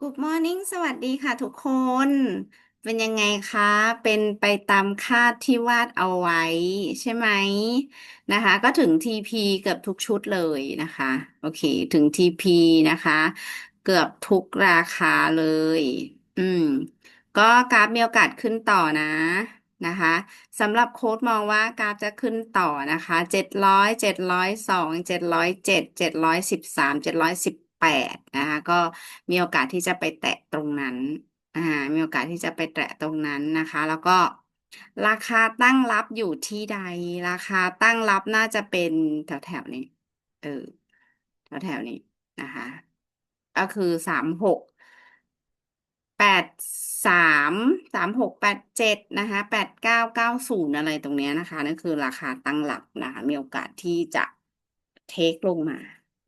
Good morning สวัสดีค่ะทุกคน เป็นยังไงคะ เป็นไปตามคาดที่วาดเอาไว้ ใช่ไหมนะคะ ก็ถึง TP เกือบทุกชุดเลยนะคะ โอเค ถึง TP นะคะ เกือบทุกราคาเลย อืม ก็กราฟมีโอกาสขึ้นต่อนะนะคะสำหรับโค้ดมองว่ากราฟจะขึ้นต่อนะคะเจ็ดร้อยเจ็ดร้อยสองเจ็ดร้อยเจ็ดเจ็ดร้อยสิบสามเจ็ดร้อยสิบ แปดนะคะก็มีโอกาสที่จะไปแตะตรงนั้นอ่ามีโอกาสที่จะไปแตะตรงนั้นนะคะ แล้วก็ราคาตั้งรับอยู่ที่ใด ราคาตั้งรับน่าจะเป็นแถวแถวนี้ เออแถวแถวนี้นะคะก็คือสามหกแปดสามสามหกแปดเจ็ดนะคะแปดเก้าเก้าศูนย์อะไรตรงเนี้ยนะคะนั่นคือราคาตั้งหลักนะคะมีโอกาสที่จะเทคลงมา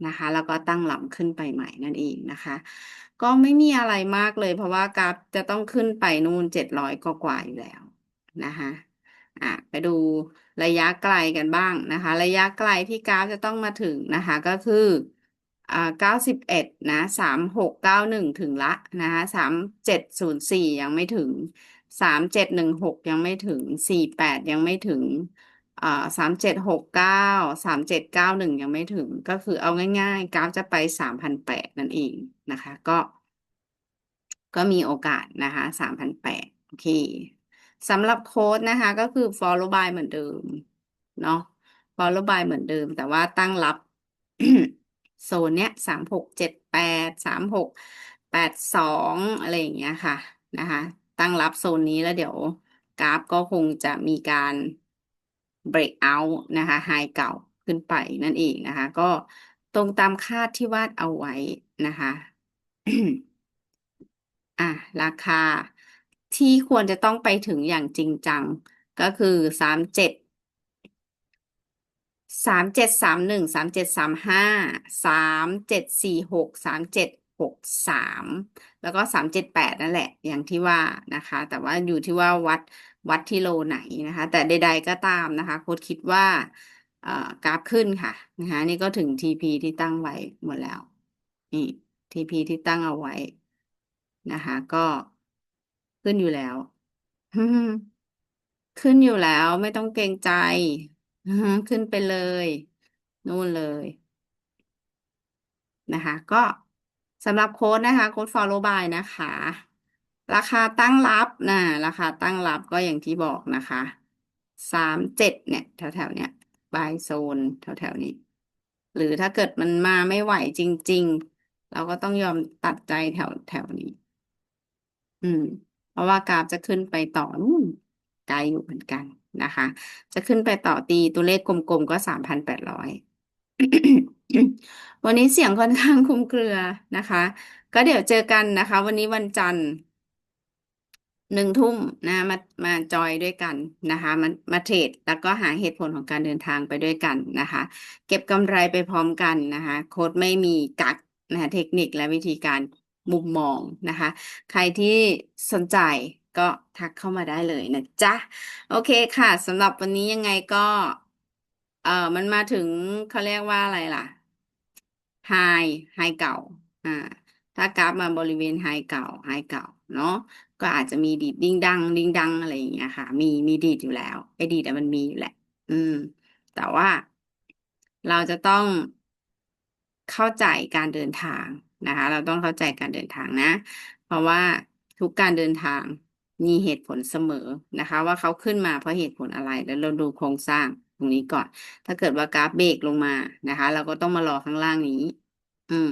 นะคะ แล้วก็ตั้งหลังขึ้นไปใหม่นั่นเองนะคะ ก็ไม่มีอะไรมากเลย เพราะว่ากราฟจะต้องขึ้นไปนู่นเจ็ดร้อยกว่าอยู่แล้วนะคะอะไปดูระยะไกลกันบ้างนะคะ ระยะไกลที่กราฟจะต้องมาถึงนะคะ ก็คืออ่าเก้าสิบเอ็ดนะสามหกเก้าหนึ่งถึงละนะคะสามเจ็ดศูนย์สี่ยังไม่ถึงสามเจ็ดหนึ่งหกยังไม่ถึงสี่แปดยังไม่ถึง อ่าสามเจ็ดหกเก้าสามเจ็ดเก้าหนึ่งยังไม่ถึง ก็คือเอาง่ายๆ กราฟจะไปสามพันแปดนั่นเองนะคะ ก็ ก็มีโอกาสนะคะสามพันแปดโอเคสำหรับโค้ดนะคะ ก็คือ follow by เหมือนเดิม เนาะ follow by เหมือนเดิม แต่ว่าตั้งรับโซนเนี้ยสามหกเจ็ดแปดสามหกแปดสองอะไรอย่างเงี้ยค่ะนะคะ ตั้งรับโซนนี้แล้วเดี๋ยวกราฟก็คงจะมีการ break out นะคะไฮเก่าขึ้นไปนั่นเองนะคะ ก็ตรงตามคาดที่วาดเอาไว้นะคะอะราคาที่ควรจะต้องไปถึงอย่างจริงจัง ก็คือสามเจ็ดสามเจ็ดสามหนึ่งสามเจ็ดสามห้าสามเจ็ดสี่หกสามเจ็ด หกสามแล้วก็สามเจ็ดแปดนั่นแหละ อย่างที่ว่านะคะ แต่ว่าอยู่ที่ว่าวัดวัดที่โลไหนนะคะ แต่ใด ๆก็ตามนะคะ โค้ดคิดว่ากราฟขึ้นค่ะนะคะนี่ก็ถึง TP ที่ตั้งไว้หมดแล้ว นี่ TP ที่ตั้งเอาไว้นะคะ ก็ขึ้นอยู่แล้ว ขึ้นอยู่แล้วไม่ต้องเกรงใจ ขึ้นไปเลย นู่นเลยนะคะ ก็ สำหรับโค้ดนะคะโค้ด follow by นะคะ ราคาตั้งรับนะราคาตั้งรับก็อย่างที่บอกนะคะสามเจ็ดเนี่ยแถวแถวเนี้ยบายโซนแถวแถวนี้ หรือถ้าเกิดมันมาไม่ไหวจริง ๆ เราก็ต้องยอมตัดใจแถวแถวนี้ อืม เพราะว่ากราฟจะขึ้นไปต่อนู่นไกลอยู่เหมือนกันนะคะ จะขึ้นไปต่อตีตัวเลขกลมๆก็สามพันแปดร้อย วันนี้เสียงค่อนข้างคลุมเครือนะคะ ก็เดี๋ยวเจอกันนะคะ วันนี้วันจันทร์หนึ่งทุ่มนะมามาจอยด้วยกันนะคะมามาเทรดแล้วก็หาเหตุผลของการเดินทางไปด้วยกันนะคะ เก็บกำไรไปพร้อมกันนะคะ โค้ดไม่มีกักนะคะเทคนิคและวิธีการมุมมองนะคะ ใครที่สนใจก็ทักเข้ามาได้เลยนะจ๊ะ โอเคค่ะสำหรับวันนี้ยังไงก็ เออมันมาถึงเขาเรียกว่าอะไรล่ะ ไฮไฮเก่า อ่า ถ้ากราฟมาบริเวณไฮเก่าไฮเก่า เนาะก็อาจจะมีดีดดิ้งดัง ดิ้งดังอะไรอย่างเงี้ยค่ะ มีมีดีดอยู่แล้วไอ้ดีดมันมีอยู่แหละ อืม แต่ว่าเราจะต้องเข้าใจการเดินทางนะคะ เราต้องเข้าใจการเดินทางนะ เพราะว่าทุกการเดินทางมีเหตุผลเสมอนะคะ ว่าเขาขึ้นมาเพราะเหตุผลอะไรแล้วเราดูโครงสร้าง ตรงนี้ก่อน ถ้าเกิดว่ากราฟเบรกลงมานะคะ เราก็ต้องมารอข้างล่างนี้ อืม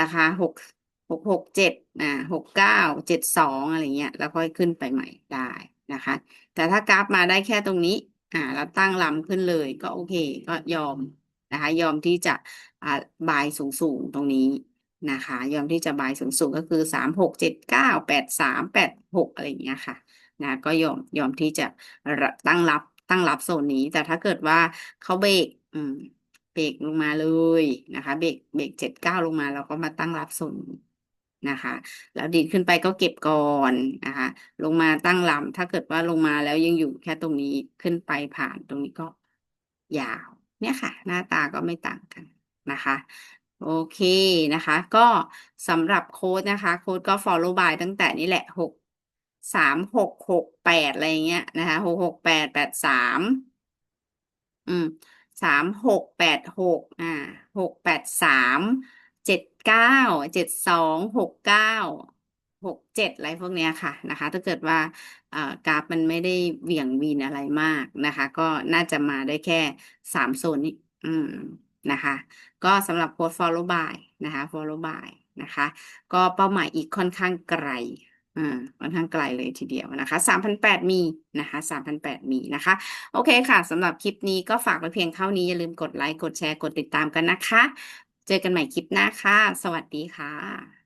ราคาหกหกหกเจ็ดอ่าหกเก้าเจ็ดสองอะไรเงี้ย แล้วค่อยขึ้นไปใหม่ได้นะคะ แต่ถ้ากราฟมาได้แค่ตรงนี้ อ่าแล้วตั้งลำขึ้นเลยก็โอเค ก็ยอมนะคะ ยอมที่จะอ่าบายสูงสูงตรงนี้นะคะ ยอมที่จะบายสูงสูงก็คือสามหกเจ็ดเก้าแปดสามแปดหกอะไรอย่างเงี้ยค่ะนะก็ยอมยอมที่จะตั้งรับ ตั้งรับโซนนี้ แต่ถ้าเกิดว่าเขาเบรกอืมเบรกลงมาเลยนะคะเบรกเบรกเจ็ดเก้าลงมาเราก็มาตั้งรับโซนนะคะ แล้วดีดขึ้นไปก็เก็บก่อนนะคะ ลงมาตั้งลำถ้าเกิดว่าลงมาแล้วยังอยู่แค่ตรงนี้ขึ้นไปผ่านตรงนี้ก็ยาว เนี่ยค่ะ หน้าตาก็ไม่ต่างกันนะคะ โอเคนะคะ ก็สำหรับโค้ดนะคะ โค้ดก็ follow by ตั้งแต่นี่แหละหก สามหกหกแปดอะไรเงี้ยนะคะหกหกแปดแปดสามอืมสามหกแปดหกอ่าหกแปดสามเจ็ดเก้าเจ็ดสองหกเก้าหกเจ็ดอะไรพวกเนี้ยค่ะนะคะ ถ้าเกิดว่าเอ่อกราฟมันไม่ได้เหวี่ยงวีนอะไรมากนะคะ ก็น่าจะมาได้แค่สามโซนนี้อืมนะคะ ก็สำหรับโค้ด follow by นะคะ follow by นะคะ ก็เป้าหมายอีกค่อนข้างไกล อ่าค่อนข้างไกลเลยทีเดียวนะคะสามพันแปดมีนะคะสามพันแปดมีนะคะ โอเคค่ะสำหรับคลิปนี้ก็ฝากไว้เพียงเท่านี้อย่าลืมกดไลค์ กดแชร์ กดติดตามกันนะคะ เจอกันใหม่คลิปหน้าค่ะ สวัสดีค่ะ